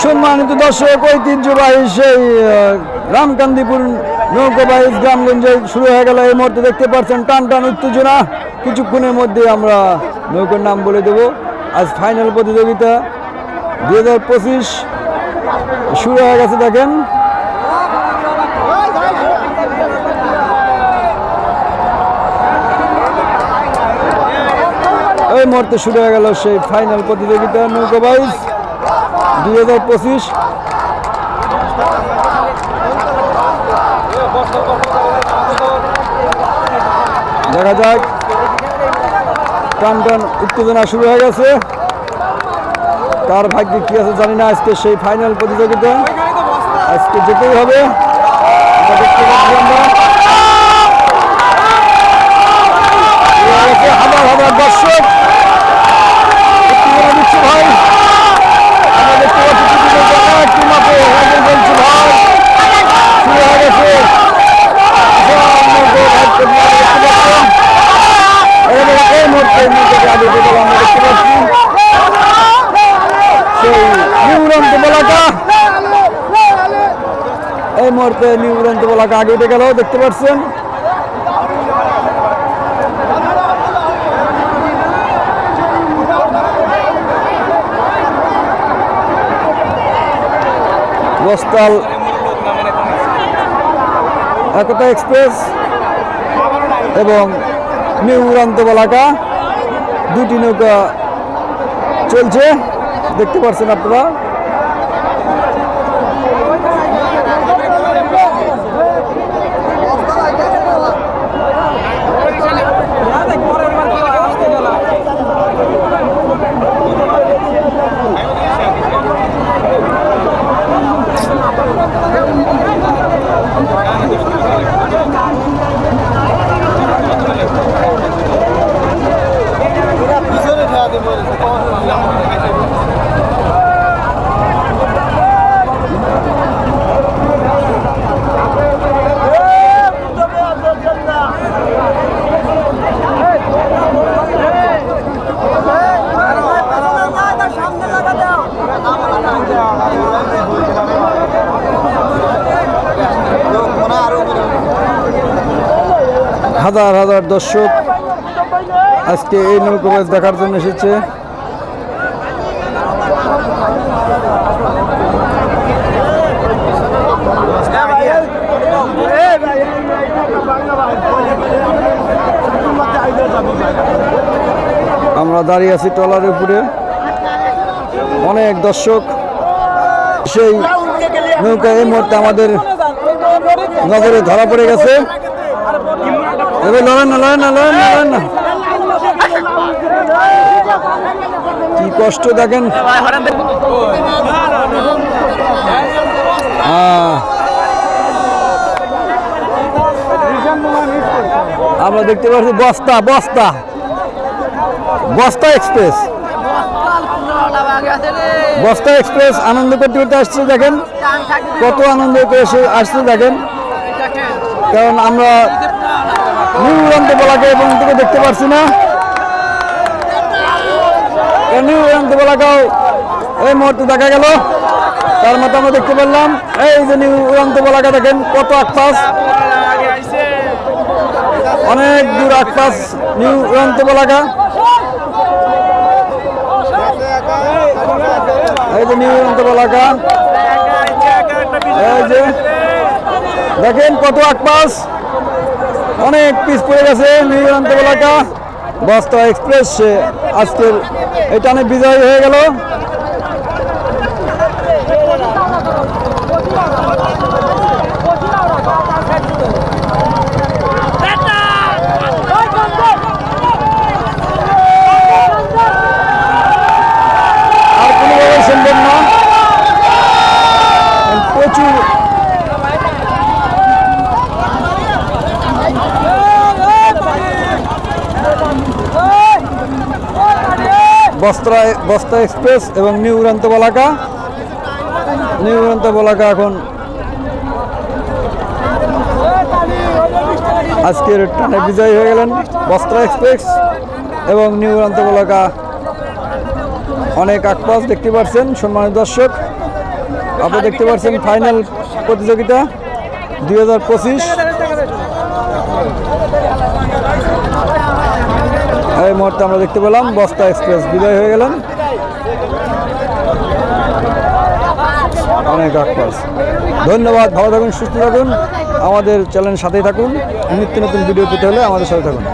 সম্মানিত দর্শক, ঐতিহ্যবাহী সেই রামকান্দিপুর নৌকাবাহী গ্রামগঞ্জে শুরু হয়ে গেল। এই মুহূর্তে দেখতে পাচ্ছেন টান টান উত্তেজনা। কিছুক্ষণের মধ্যে আমরা নৌকার নাম বলে দেব। আজ ফাইনাল প্রতিযোগিতা দুই হাজার পঁচিশ শুরু হয়ে গেছে, দেখেন। এই মুহূর্তে শুরু হয়ে গেল সেই ফাইনাল প্রতিযোগিতা নৌকাবাইজ দুই হাজার পঁচিশ। দেখা যাক। টান টান উত্তেজনা শুরু হয়ে গেছে। তার ভাগ্যে কি আছে জানি না, আজকে সেই ফাইনাল প্রতিযোগিতা। আজকে যেতেই হবে। আমরা। শুরু হয়ে গেছে হাজার হাজার দর্শক উত্তেজনা দিচ্ছে ভাই আমরা দেখতে পাচ্ছি টিভিতে দেখা একটি মাত্র হেগে বলছে ভাই শুরু হয়ে গেছে বিশাল নৌকো ভাগ্য নিয়ে দেখতে পাচ্ছেন। এখানে এই মুহূর্তে এই মুহূর্তে আগে যেটা আমরা দেখতে পাচ্ছি সেই নিউরন্ত বলাকা মুহূর্তে নিউরন্ত বলাকা আগে উঠে গেল, দেখতে পাচ্ছেন। বস্তাল একতা এক্সপ্রেস এবং নিউ উড়ান্ত বলাকা দুটি নৌকা চলছে। দেখতে পাচ্ছেন আপনারা। হাজার হাজার দর্শক আজকে এই নৌকা ম্যাচ দেখার জন্য এসেছে। আমরা দাঁড়িয়ে আছি ট্রলারের উপরে। অনেক দর্শক সেই নৌকা এই মুহূর্তে আমাদের নজরে ধরা পড়ে গেছে। এবার লড়েন না না লড়েন না কি কষ্ট দেখেন। আহ। আমরা দেখতে পাচ্ছি বস্তা বস্তা। বস্তা এক্সপ্রেস। বস্তা এক্সপ্রেস আনন্দ করতে করতে আসছে, দেখেন। কত আনন্দ করে আসছে, দেখেন। কারণ আমরা নিউ উড়ান্ত বলাকে এবং থেকে দেখতে পারছি না। কারণ নিউ উড়ান্ত এই মুহূর্তে দেখা গেল। তার মতো আমরা দেখতে পারলাম এই যে নিউ উড়ান্ত বলাকা দেখেন কত আকপাস। অনেক দূর আকপাস নিউ উড়ান্ত বলাকা এই যে নিউ উড়ান্ত বলাকা এই যে দেখেন কত আকপাস অনেক পিস পড়ে গেছে নিউরান্ত এলাকা। বস্তা এক্সপ্রেস আজকের, এটা অনেক বিজয় হয়ে গেল। বস্ত্রা বস্তা এক্সপ্রেস এবং নিউ উড়ান্ত বলাকা। নিউ উড়ান্ত বলাকা এখন আজকের টানে বিজয়ী হয়ে গেলেন বস্ত্রা এক্সপ্রেস এবং নিউ উড়ান্ত বলাকা। অনেক আকপাস দেখতে পাচ্ছেন সম্মানিত দর্শক। আপনারা দেখতে পাচ্ছেন ফাইনাল প্রতিযোগিতা দু হাজার পঁচিশ হাজার পঁচিশ এই মুহূর্তে আমরা দেখতে পেলাম বস্তা এক্সপ্রেস বিদায় হয়ে গেলেন। অনেক আকাশ ধন্যবাদ, ভালো থাকুন, সুস্থ থাকুন। আমাদের চ্যানেল সাথেই থাকুন। নিত্য নতুন ভিডিও পেতে হলে আমাদের সাথে থাকুন।